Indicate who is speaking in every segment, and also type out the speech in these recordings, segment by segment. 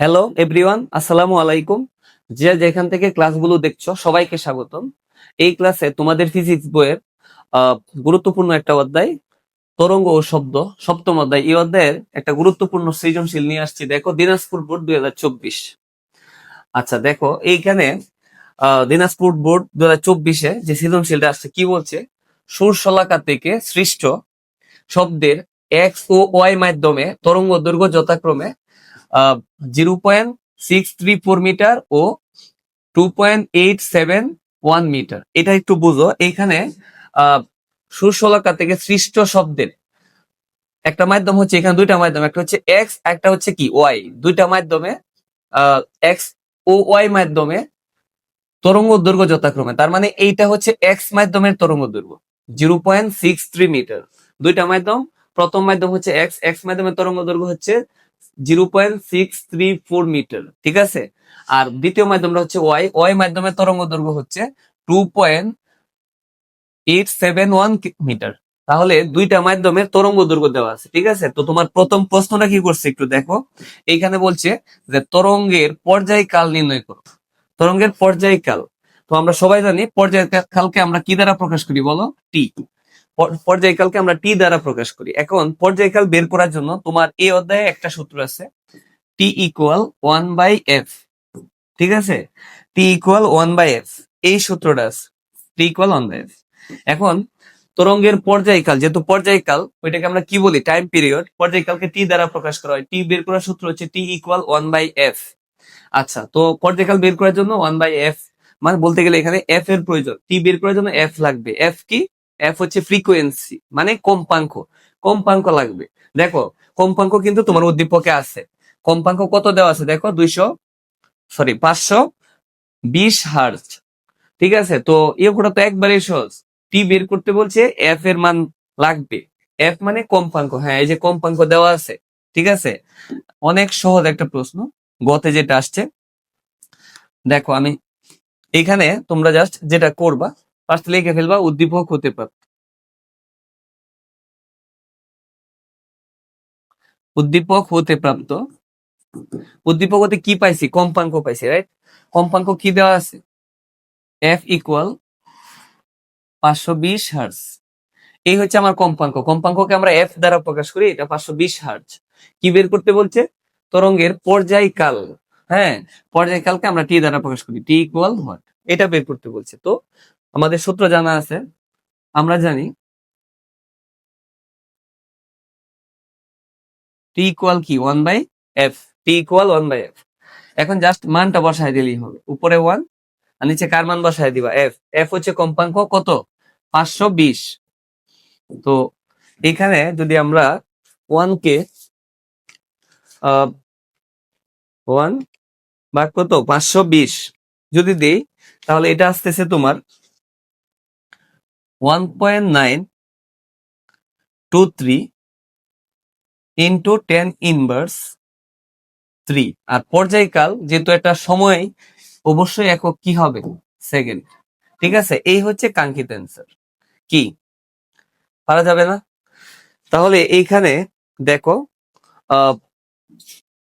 Speaker 1: Hello everyone আসসালামু আলাইকুম যে যেখান থেকে ক্লাসগুলো দেখছ, সবাইকে স্বাগতম। এই ক্লাসে তোমাদের ফিজিক্স বইয়ের গুরুত্বপূর্ণ একটা অধ্যায়, তরঙ্গ ও শব্দ, সপ্তম অধ্যায়। এই অধ্যায়ের একটা গুরুত্বপূর্ণ সৃজনশীল নিয়ে আসছি। দেখো, দিনাজপুর বোর্ড দুই আচ্ছা দেখো, এইখানে দিনাজপুর বোর্ড দুই হাজার চব্বিশে যে সৃজনশীলটা আসছে, কি বলছে? সুরশলাকা থেকে সৃষ্ট শব্দের এক্স ও ওয়াই মাধ্যমে তরঙ্গ দৈর্ঘ্য যথাক্রমে zero point six three four meter ও two point eight seven one meter এটা একটু বুঝো এইখানে আহ, সুরশলাকা থেকে সৃষ্ট শব্দের একটা মাধ্যম হচ্ছে এখানে দুইটা মাধ্যম একটা হচ্ছে এক্স একটা হচ্ছে কি? ওয়াই দুইটা মাধ্যমে এক্স ও ওয়াই মাধ্যমে তরঙ্গ দৈর্ঘ্য যথাক্রমে তার মানে এইটা হচ্ছে এক্স মাধ্যমের তরঙ্গ দৈর্ঘ্য zero point six three meter দুইটা মাধ্যম প্রথম মাধ্যম হচ্ছে এক্স এক্স মাধ্যমের তরঙ্গ দৈর্ঘ্য হচ্ছে zero point six three four meter, ঠিক আছে? আর দ্বিতীয় মাধ্যমটা হচ্ছে ওয়াই। ওয়াই মাধ্যমের তরঙ্গ দৈর্ঘ্য হচ্ছে two point eight seven one meter. তাহলে দুইটা মাধ্যমের তরঙ্গ দৈর্ঘ্য দেওয়া আছে, ঠিক আছে? তো তোমার প্রথম প্রশ্নটা কি করছে একটু দেখো। এইখানে বলছে যে তরঙ্গের পর্যায়কাল নির্ণয় করো। তরঙ্গের পর্যায়কাল তো আমরা সবাই জানি পর্যায়কালকে আমরা কি দ্বারা প্রকাশ করি বলো? টি। পর্যায়কালকে আমরা টি দ্বারা প্রকাশ করি। এখন পর্যায়কাল বের করার জন্য তোমার এই অধ্যায়ে একটা সূত্র আছে। T equal one by F ঠিক আছে? T equal one by F এই সূত্রটা আছে। T equal one by F এখন তরঙ্গের পর্যায়কাল, যেহেতু পর্যায়কাল, ওইটাকে আমরা কি বলি? টাইম পিরিয়ড পর্যায়কালকে টি দ্বারা প্রকাশ করা হয়। টি বের করার সূত্র হচ্ছে T equal one by F আচ্ছা তো পর্যায়কাল বের করার জন্য ওয়ান বাই এফ মানে বলতে গেলে এখানে এফ এর প্রয়োজন। টি বের করার জন্য এফ লাগবে। এফ কি? এফ হচ্ছে ফ্রিকোয়েন্সি মানে কম্পাঙ্ক। কম্পাঙ্ক লাগবে। দেখো, কম্পাঙ্ক কিন্তু তোমার উদ্দীপকে আছে। কম্পাঙ্ক কত দেওয়া আছে? দেখো, দুইশো সরি পাঁচশো বিশ হার্জ ঠিক আছে? তো ইয়োটা তো একবারেই সহজ। টি বের করতে বলছে এফ এর মান লাগবে। এফ মানে কম্পাঙ্ক। হ্যাঁ এই যে কম্পাঙ্ক দেওয়া আছে। ঠিক আছে? অনেক সহজ একটা প্রশ্ন। গতে যেটা আসছে, দেখো, আমি এখানে তোমরা জাস্ট যেটা করবা ফার্স্ট লিখে ফেলবা, উদ্দীপক হতে পারে উদ্দীপক হতে প্রাপ্ত উদ্দীপক হতে কি পাইছি? কম্পাঙ্ক পাইছি রাইট কম্পাঙ্ক কি দেওয়া আছে? এফ ইকুয়াল পাঁচশো বিশ হার্স এই হচ্ছে আমার কম্পাঙ্ক। কম্পাঙ্ককে আমরা এফ দ্বারা প্রকাশ করি, এটা পাঁচশো বিশ হার্জ কি বের করতে বলছে? তরঙ্গের পর্যায়কাল। হ্যাঁ পর্যায়কালকে আমরা টি দ্বারা প্রকাশ করি। টি ইকুয়াল হোয়াট এটা বের করতে বলছে। তো আমাদের সূত্র জানা আছে, আমরা জানি টি ইকুয়াল কি? One by F T equal one by F এখন জাস্ট মানটা বসায় দিলেই হবে। উপরে ওয়ান আর নিচে কার মান বসায় দিবা? এফ এফ হচ্ছে কম্পাঙ্ক কত? পাঁচশো বিশ। তো এখানে যদি আমরা ওয়ান কে ওয়ান বা কত? পাঁচশো বিশ যদি দেই, তাহলে এটা আসতেছে তোমার one point nine two three into ten inverse three আর পর্যায়কাল যেহেতু একটা সময়, অবশ্যই একক কি হবে? সেকেন্ড ঠিক আছে? এই হচ্ছে কাঙ্ক্ষিত অ্যান্সার কি? পারা যাবে না? তাহলে এইখানে দেখো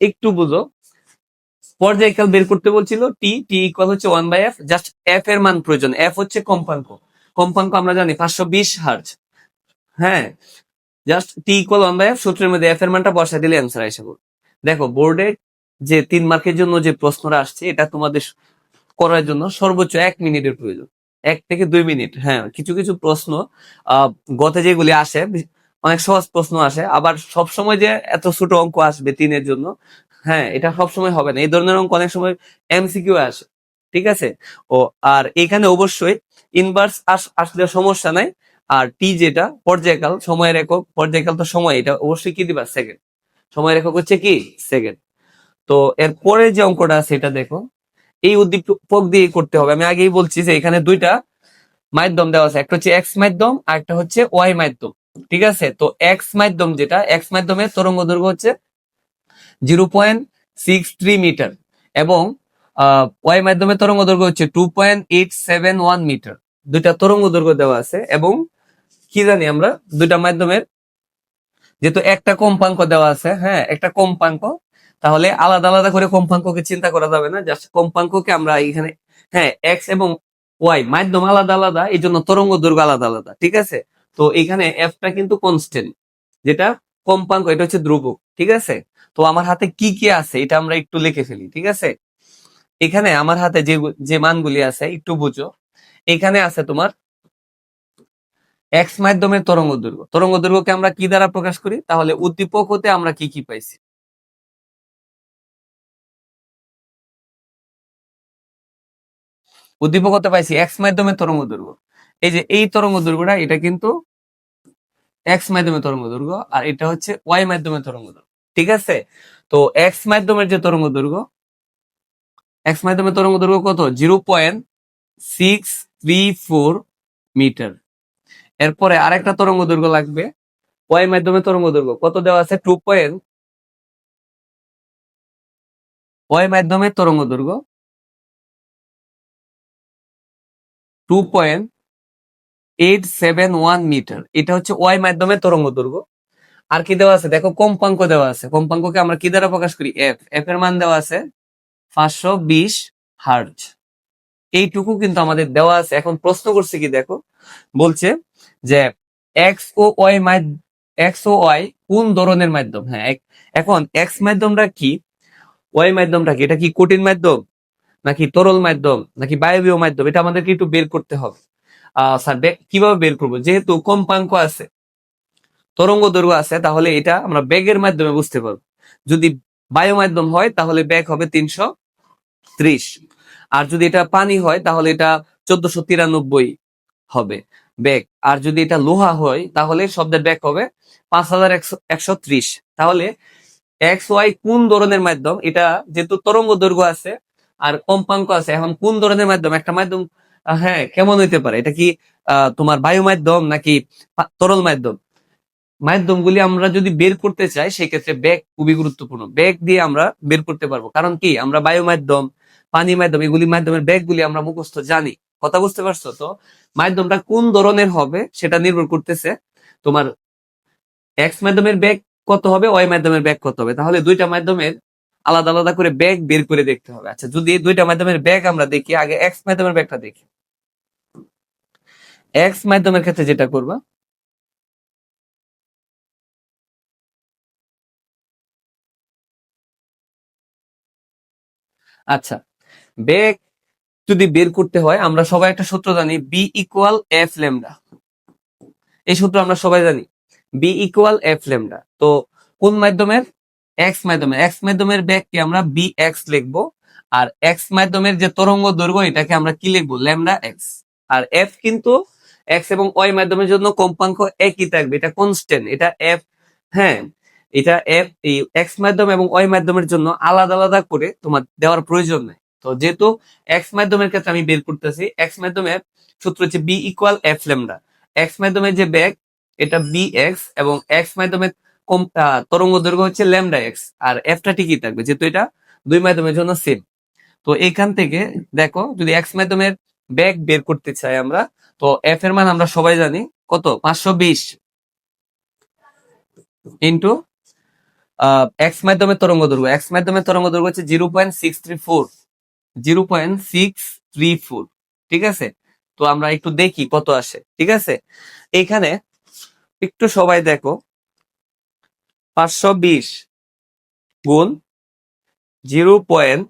Speaker 1: একটু বুঝো। পর্যায়কাল বের করতে বলছিল টি টি ইকুয়াল হচ্ছে one by F just F এর মান প্রয়োজন। এফ হচ্ছে কম্পাঙ্ক। কম্পাঙ্ক আমরা জানি পাঁচশো বিশ হার্জ। হ্যাঁ just T equal one by F সূত্রের মধ্যে এফ এর মানটা বসা দিলে অ্যান্সার আসে। দেখো বোর্ডে যে তিন মার্কের জন্য যে প্রশ্নটা আসছে, এটা তোমাদের করার জন্য সর্বোচ্চ এক মিনিটের প্রয়োজন। এক থেকে দুই মিনিট হ্যাঁ কিছু কিছু প্রশ্ন গতে যেগুলি আসে, অনেক সহজ প্রশ্ন আসে, আবার সব সময় যে এত ছোট অঙ্ক আসবে তিনের জন্য হ্যাঁ এটা সব সময় হবে না। এই ধরনের অঙ্ক অনেক সময় এমসিকিউ আসে। ঠিক আছে? ও, আর এখানে অবশ্যই ইনভার্স আসলে সমস্যা নাই। আর টি যেটা, পর্যায়কাল, সময়ের একক, পর্যায়কাল তো সময়, এটা অবশ্যই কি দিবা? সেকেন্ড সময়ের একক হচ্ছে কি? সেকেন্ড তো এর পরে যে অঙ্কটা আছে, এটা দেখো। এই উদ্দীপক দিয়ে করতে হবে। আমি আগেই বলছি যে এখানে দুইটা মাধ্যম দেওয়া আছে। একটা হচ্ছে এক্স মাধ্যম, আর একটা হচ্ছে ওয়াই মাধ্যম। ঠিক আছে? তো এক্স মাধ্যম যেটা এক্স মাধ্যমের তরঙ্গ দৈর্ঘ্য হচ্ছে zero point six three meter এবং ওয়াই মাধ্যমে তরঙ্গ দৈর্ঘ্য হচ্ছে two point eight seven one meter দুইটা তরঙ্গ দৈর্ঘ্য দেওয়া আছে এবং কি জানি আমরা, দুইটা মাধ্যমের, যেহেতু একটা কম্পাঙ্ক দেওয়া আছে হ্যাঁ একটা কম্পাঙ্ক, তাহলে আলাদা আলাদা করে কম্পাঙ্ককে চিন্তা করা যাবে না জাস্ট কম্পাঙ্ককে আমরা এখানে হ্যাঁ এক্স এবং ওয়াই মাধ্যম আলাদা আলাদা, এই জন্য তরঙ্গ দৈর্ঘ্য আলাদা আলাদা, ঠিক আছে? তো এখানে এফটা কিন্তু কনস্ট্যান্ট যেটা কম্পাঙ্ক, এটা হচ্ছে ধ্রুবক, ঠিক আছে? তো আমার হাতে কি কি আছে, এটা আমরা একটু লিখে ফেলি, ঠিক আছে? এখানে আমার হাতে যে যে মানগুলি আছে, একটু বুঝো। এখানে আছে তোমার এক্স মাধ্যমের তরঙ্গ দৈর্ঘ্য। তরঙ্গ দৈর্ঘ্যকে আমরা কি দ্বারা প্রকাশ করি? তাহলে উদ্দীপক হতে আমরা কি কি পাইছি? উদ্দীপক হতে পাইছি এক্স মাধ্যমের তরঙ্গ দৈর্ঘ্য। এই যে এই তরঙ্গ দৈর্ঘ্যটা, এটা কিন্তু এক্স মাধ্যমে তরঙ্গ দৈর্ঘ্য আর এটা হচ্ছে ওয়াই মাধ্যমের তরঙ্গ দৈর্ঘ্য। ঠিক আছে? তো এক্স মাধ্যমের যে তরঙ্গ দৈর্ঘ্য এক্স মাধ্যমে তরঙ্গ দৈর্ঘ্য কত? Zero point six three four meter. এরপরে আরেকটা তরঙ্গ দৈর্ঘ্য লাগবে। ওয়াই মাধ্যমে তরঙ্গ দৈর্ঘ্য কত দেওয়া আছে? টু পয়েন্ট ওয়াই মাধ্যমে তরঙ্গ দৈর্ঘ্য two point eight seven one meter. এটা হচ্ছে ওয়াই মাধ্যমে তরঙ্গ দৈর্ঘ্য। আর কি দেওয়া আছে? দেখো, কম্পাঙ্ক দেওয়া আছে। কম্পাঙ্ককে আমরা কি দ্বারা প্রকাশ করি? এফ এফ এর মান দেওয়া আছে পাঁচশো বিশ হার্জ। এইটুকু কিন্তু আমাদের দেওয়া আছে। এখন প্রশ্ন করছে কি দেখো? বলছে যে এক্স ও ওয়াই এক্স ও ওয়াই কোন ধরনের মাধ্যম? হ্যাঁ এখন এক্স মাধ্যমটা কি? ওয়াই মাধ্যমটা কি? এটা কি কঠিন মাধ্যম? নাকি তরল মাধ্যম? নাকি বায়বীয় মাধ্যম? এটা আমাদেরকে একটু বের করতে হবে। আহ স্যার কীভাবে বের করব? যেহেতু কম্পাঙ্ক আছে, তরঙ্গ দৈর্ঘ্য আছে, তাহলে এটা আমরা বেগের মাধ্যমে বুঝতে পারব। যদি বায়ু মাধ্যম হয়, তাহলে বেগ হবে তিনশো ত্রিশ। আর যদি এটা পানি হয়, তাহলে এটা চোদ্দশো তিরানব্বই হবে বেগ আর যদি এটা লোহা হয়, তাহলে শব্দের বেগ হবে পাঁচ হাজার একশো ত্রিশ। তাহলে এক্স ওয়াই কোন ধরনের মাধ্যম? এটা যেহেতু তরঙ্গ দৈর্ঘ্য আছে আর কম্পাঙ্ক আছে, এখন কোন ধরনের মাধ্যম? একটা মাধ্যম হ্যাঁ কেমন হইতে পারে? এটা কি তোমার বায়ু মাধ্যম নাকি তরল মাধ্যম? মাধ্যমগুলি আমরা যদি বের করতে চাই, সেক্ষেত্রে ব্যাগ খুবই গুরুত্বপূর্ণ। ব্যাগ দিয়ে আমরা বের করতে পারব। কারণ কি? আমরা বায়ু মাধ্যম পানি মাধ্যম, এগুলি মাধ্যমের ব্যাগগুলি আমরা মুখস্থ জানি। কথা বুঝতে পারছ তো? মাধ্যমটা কোন ধরনের হবে সেটা নির্ভর করতেছে তোমার এক্স মাধ্যমের ব্যাগ কত হবে ওয়াই মাধ্যমের ব্যাগ কত হবে। তাহলে দুইটা মাধ্যমের আলাদা আলাদা করে ব্যাগ বের করে দেখতে হবে। আচ্ছা যদি দুইটা মাধ্যমের ব্যাগ আমরা দেখি, আগে এক্স মাধ্যমের ব্যাগটা দেখি। এক্স মাধ্যমের ক্ষেত্রে যেটা করবা আচ্ছা বেগ যদি বের করতে হয়, আমরা সবাই একটা সূত্র জানি বি ইকুয়াল এফ লেমডা এই সূত্র আমরা সবাই জানি বি ইকুয়াল এফ লেমডা তো কোন মাধ্যমের? এক্স মাধ্যমের। এক্স মাধ্যমের ব্যাগকে আমরা বি এক্স লিখব, আর এক্স মাধ্যমের যে তরঙ্গ দৈর্ঘ্য, এটাকে আমরা কি লিখব? ল্যামডা এক্স আর এফ কিন্তু এক্স এবং ওয়াই মাধ্যমের জন্য কম্পাঙ্ক একই থাকবে। এটা কনস্ট্যান্ট এটা এফ হ্যাঁ। এটা এই এক্স মাধ্যম এবং ওয়াই মাধ্যমের জন্য আলাদা আলাদা করে তোমার দেওয়ার প্রয়োজন নেই। তো যেহেতু এক্স মাধ্যমের ক্ষেত্রে আমি বের করতেছি এক্স মাধ্যমের সূত্র হচ্ছে B equal F lambda X মাধ্যমের যে ব্যাগ এটা বি এক্স এবং এক্স মাধ্যমের কম- তরঙ্গ দৈর্ঘ্য হচ্ছে ল্যামডা এক্স আর এফটা ঠিকই থাকবে, যেহেতু এটা দুই মাধ্যমের জন্য সেম তো এইখান থেকে দেখো, যদি এক্স মাধ্যমের ব্যাগ বের করতে চাই আমরা, তো এফ এর মান আমরা সবাই জানি, কত? পাঁচশো বিশ। ইন্টু এক্স মাধ্যমে তরঙ্গ দৈর্ঘ্য এক্স মাধ্যমে তরঙ্গ দৈর্ঘ্য হচ্ছে zero point six three four zero point six three four ঠিক আছে? তো আমরা একটু দেখি কত আসে, ঠিক আছে? এখানে একটু সবাই দেখো, পাঁচশো বিশ গুণ zero point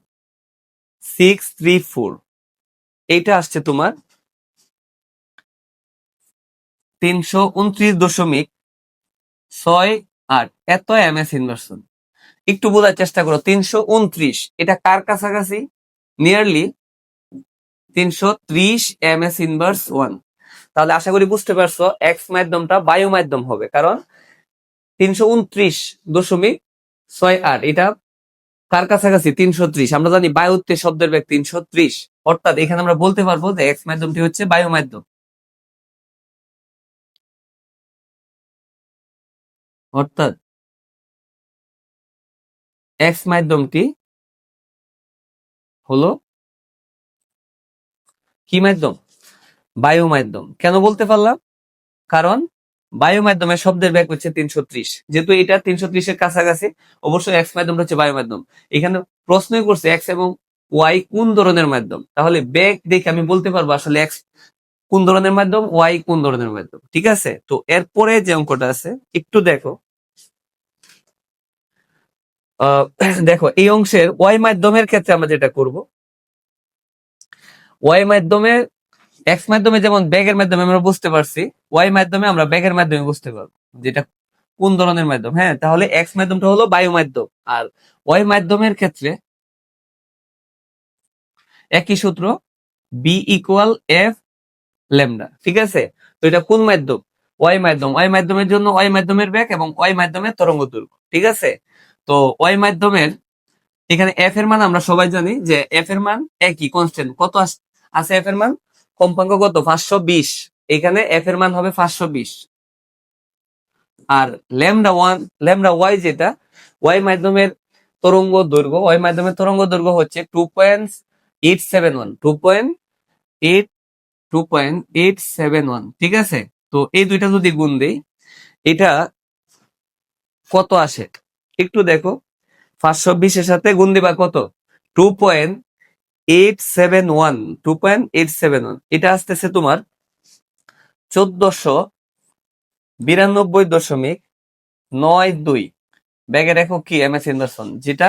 Speaker 1: six three four এইটা আসছে তোমার তিনশো উনত্রিশ দশমিক ছয় আট এত এম এস ইনভার্সন একটু বোঝার চেষ্টা করো, তিনশো উনত্রিশ, এটা কার কাছাকাছি? নিয়ারলি তিনশো ত্রিশ এম এস ইনভার্স ওয়ান তাহলে আশা করি বুঝতে পারছ এক্স মাধ্যমটা বায়ু মাধ্যম হবে, কারণ তিনশো উনত্রিশ দশমিক ছয় আট, এটা কার কাছাকাছি? তিনশো ত্রিশ। আমরা জানি বায়ুতে শব্দের ব্যাগ তিনশো ত্রিশ। অর্থাৎ এখানে আমরা বলতে পারব যে এক্স মাধ্যমটি হচ্ছে বায়ু মাধ্যম। অর্থাৎ এক্স মাধ্যমটি হলো কি মাধ্যম? বায়ু মাধ্যম। কেন বলতে পারলাম? কারণ বায়ু মাধ্যমের শব্দের ব্যাগ হচ্ছে তিনশো ত্রিশ। যেহেতু এটা তিনশো ত্রিশের কাছাকাছি অবশ্যই এক্স মাধ্যমটা হচ্ছে বায়ু মাধ্যম। এখানে প্রশ্নই করছে এক্স এবং ওয়াই কোন ধরনের মাধ্যম? তাহলে ব্যাগ দেখে আমি বলতে পারব আসলে এক্স কোন ধরনের মাধ্যম, ওয়াই কোন ধরনের মাধ্যম। ঠিক আছে? তো এরপরে যে অঙ্কটা আছে, একটু দেখো। দেখো, এই অংশের ওয়াই মাধ্যমের ক্ষেত্রে আমরা যেটা করব ওয়াই মাধ্যমে এক্স মাধ্যমে যেমন ব্যাগের মাধ্যমে আমরা বুঝতে পারছি ওয়াই মাধ্যমে আমরা ব্যাগের মাধ্যমে বুঝতে পারব, যেটা কোন ধরনের মাধ্যম। হ্যাঁ তাহলে এক্স মাধ্যমটা হলো বায়ু মাধ্যম, আর ওয়াই মাধ্যমের ক্ষেত্রে একই সূত্র বি ইকুয়াল এফ ল্যামডা ঠিক আছে? তো এটা কোন মাধ্যম? ওয়াই মাধ্যম। ওয়াই মাধ্যমের জন্য ওয়াই মাধ্যমের ব্যাগ এবং ওয়াই মাধ্যমের তরঙ্গ দৈর্ঘ্য ঠিক আছে? তো ওয়াই মাধ্যমের এখানে এফ এর মান আমরা সবাই জানি যে এফ এর মান একই কনস্ট্যান্ট কত আছে এফ এর মান? কম্পাঙ্ক কত? পাঁচশো বিশ। এখানে এফ এর মান হবে পাঁচশো বিশ। আর ল্যামডা ওয়ান, ল্যামডা ওয়াই যেটা, ওয়াই মাধ্যমের তরঙ্গ দৈর্ঘ্য, ওয়াই মাধ্যমের তরঙ্গ দৈর্ঘ্য হচ্ছে two point eight seven one. Two point eight, two point eight seven one, ঠিক আছে? তো এই দুইটা যদি গুণ দিই, এটা কত আসে? একটু দেখো। পাঁচশো বিশের সাথে গুণ দিবা কত? Two point eight seven one two point eight seven one এটা আসতেছে তোমার চোদ্দশো বিরানব্বই দশমিক নয় দুই। ব্যাগে একক কি এম এস এন্ডারসন যেটা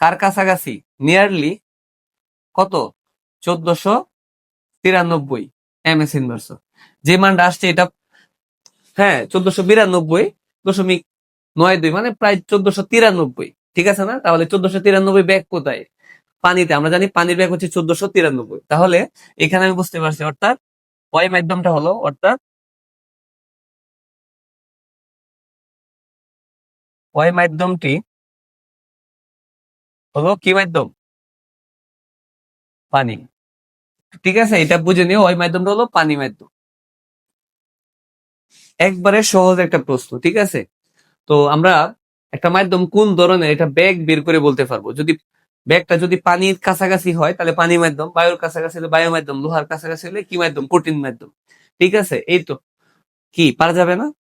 Speaker 1: কার কাছাকাছি? নিয়ারলি কত? চোদ্দশো তিরানব্বই এম এস ইনভার্সন যে মানটা আসছে এটা হ্যাঁ চোদ্দশো বিরানব্বই দশমিক নয় দুই মানে প্রায় চোদ্দশো তিরানব্বই। ঠিক আছে না? তাহলে চোদ্দশো তিরানব্বই ব্যাগ কোথায়? পানিতে। আমরা জানি পানির ব্যাগ হচ্ছে চোদ্দশো তিরানব্বই। তাহলে এখানে আমি বুঝতে পারছি, অর্থাৎ ওয়াই মাধ্যমটা হলো, অর্থাৎ ওয়াই মাধ্যমটি হলো কি মাধ্যম? পানি। ঠিক আছে? এটা বুঝে নিও, ওই মাধ্যমটা হলো পানি মাধ্যম। একবারে সহজ একটা প্রশ্ন, ঠিক আছে? তো আমরা একটা মাধ্যম কোন ধরনের এটা ব্যাগ বের করে বলতে পারব? যদি ব্যাগটা যদি পানির কাছাকাছি হয়, তাহলে পানি মাধ্যম, বায়ুর কাছাকাছি হলে বায়ু মাধ্যম, লোহার কাছাকাছি হলে কি মাধ্যম? কঠিন মাধ্যম। ঠিক আছে? এই তো। কি, পারা যাবে না?